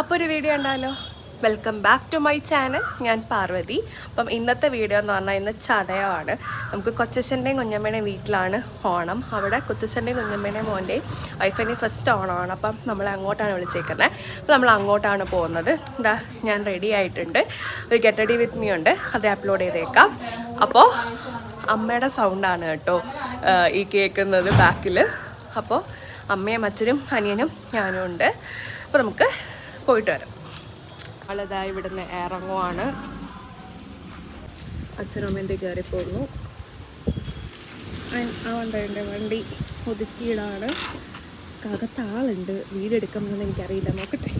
അപ്പോൾ ഒരു വീഡിയോ ഉണ്ടല്ലോ welcome back to my channel ഞാൻ പാർവതി. അപ്പം ഇന്നത്തെ വീഡിയോ എന്ന് പറഞ്ഞാൽ ഇന്ന് ചതയമാണ്. നമുക്ക് കൊച്ചച്ഛന്റെയും കുഞ്ഞമ്മേടെയും വീട്ടിലാണ് ഓണം. അവിടെ കൊച്ചച്ഛന്റെയും കുഞ്ഞമ്മേടെയും മോന്റെയും വൈഫിന്റെ ഫസ്റ്റ് ഓണമാണ്. അപ്പം നമ്മൾ അങ്ങോട്ടാണ് വിളിച്ചേക്കുന്നത്. അപ്പം നമ്മൾ അങ്ങോട്ടാണ് പോകുന്നത്. എന്താ ഞാൻ റെഡി ആയിട്ടുണ്ട്. ഒരു ഗെറ്റ് റെഡി വിത്ത് മീ ഉണ്ട്. അത് അപ്ലോഡ് ചെയ്തേക്കാം. അപ്പോൾ അമ്മയുടെ സൗണ്ടാണ് കേട്ടോ ഈ കേൾക്കുന്നത് ബാക്കിൽ അപ്പോൾ അമ്മയും അച്ഛനും അനിയനും ഞാനും ഉണ്ട്. അപ്പോൾ നമുക്ക് പോയിട്ട് വരാം. ആളിതാ ഇവിടുന്ന് ഇറങ്ങുവാണ്. അച്ഛനും അമ്മേന്റെ കയറി പോകുന്നു. അവന്റെ വണ്ടി? ഒതുക്കിയിടാണ് അകത്താളുണ്ട് വീടെടുക്കുമെന്ന് എനിക്കറിയില്ല. നോക്കട്ടെ.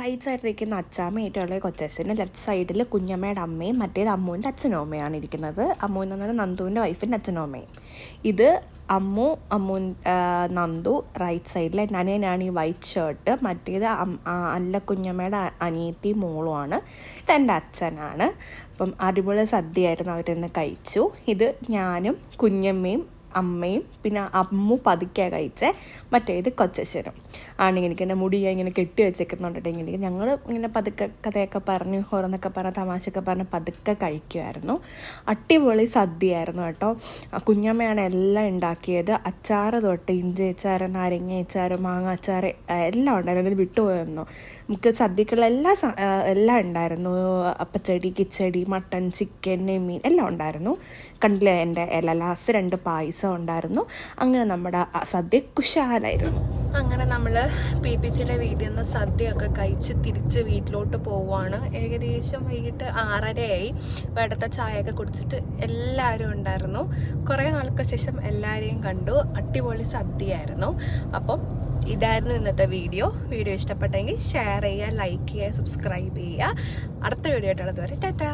റൈറ്റ് സൈഡിലിരിക്കുന്ന അച്ചാമ്മയായിട്ടുള്ള കൊച്ചച്ഛന് ലെഫ്റ്റ് സൈഡിൽ കുഞ്ഞമ്മയുടെ അമ്മയും മറ്റേത് അമ്മുവിന്റെ അച്ഛനും അമ്മയാണ് ഇരിക്കുന്നത്. അമ്മു എന്ന് പറഞ്ഞാൽ നന്ദുവിന്റെ വൈഫിന്റെ അച്ഛനും അമ്മയും ഇത് അമ്മു അമ്മു നന്ദു റൈറ്റ് സൈഡിൽ അനിയനാണ് ഈ വൈറ്റ് ഷർട്ട് മറ്റേത് അല്ല കുഞ്ഞമ്മയുടെ അനിയത്തി മോളുമാണ് ഇതെന്റെ അച്ഛനാണ്. അപ്പം അടിപൊളി സദ്യയായിരുന്നു അവരിന്ന് കഴിച്ചു. ഇത് ഞാനും കുഞ്ഞമ്മയും അമ്മയും പിന്നെ അമ്മു പതുക്കെ കഴിച്ചേ. മറ്റേത് കൊച്ചച്ഛനും ആണെങ്കിൽ എനിക്ക് എന്റെ മുടി ഇങ്ങനെ കെട്ടി വെച്ചേക്കുന്നുണ്ടെങ്കിൽ ഞങ്ങൾ ഇങ്ങനെ പതുക്കെ കഥയൊക്കെ പറഞ്ഞ് ഓരോന്നൊക്കെ പറഞ്ഞ് തമാശയൊക്കെ പറഞ്ഞ് പതുക്കെ കഴിക്കുമായിരുന്നു അടിപൊളി സദ്യയായിരുന്നു കേട്ടോ. കുഞ്ഞമ്മയാണ് എല്ലാം ഉണ്ടാക്കിയത്. അച്ചാറ് തൊട്ട് ഇഞ്ചി അച്ചാറ് നാരങ്ങ അച്ചാറ് മാങ്ങ അച്ചാറ് എല്ലാം ഉണ്ടായിരുന്നു. അതിൽ വിട്ടുപോയിരുന്നു. നമുക്ക് സദ്യക്കുള്ള എല്ലാ എല്ലാം ഉണ്ടായിരുന്നു. അപ്പച്ചടി കിച്ചടി മട്ടൻ ചിക്കൻ മീൻ എല്ലാം ഉണ്ടായിരുന്നു. കണ്ടില്ലേ എന്റെ ഇല ലാസ്റ്റ് രണ്ട് പായസം. ഉണ്ടായിരുന്നു അങ്ങനെ നമ്മുടെ സദ്യ കുശാലായിരുന്നു. അങ്ങനെ നമ്മൾ പി പി ചിയുടെ വീട്ടിൽ നിന്ന് സദ്യയൊക്കെ കഴിച്ച് തിരിച്ച് വീട്ടിലോട്ട് പോവുകയാണ് ഏകദേശം വൈകിട്ട് ആറരയായി. വേടത്തെ ചായയൊക്കെ കുടിച്ചിട്ട് എല്ലാവരും ഉണ്ടായിരുന്നു. കുറേ നാൾക്ക് ശേഷം എല്ലാവരെയും കണ്ടു. അടിപൊളി സദ്യയായിരുന്നു. അപ്പം ഇതായിരുന്നു ഇന്നത്തെ വീഡിയോ. വീഡിയോ ഇഷ്ടപ്പെട്ടെങ്കിൽ ഷെയർ ചെയ്യുക ലൈക്ക് ചെയ്യുക സബ്സ്ക്രൈബ് ചെയ്യുക. അടുത്ത വീഡിയോ ആയിട്ടുള്ളത് വരെ ടാറ്റാ.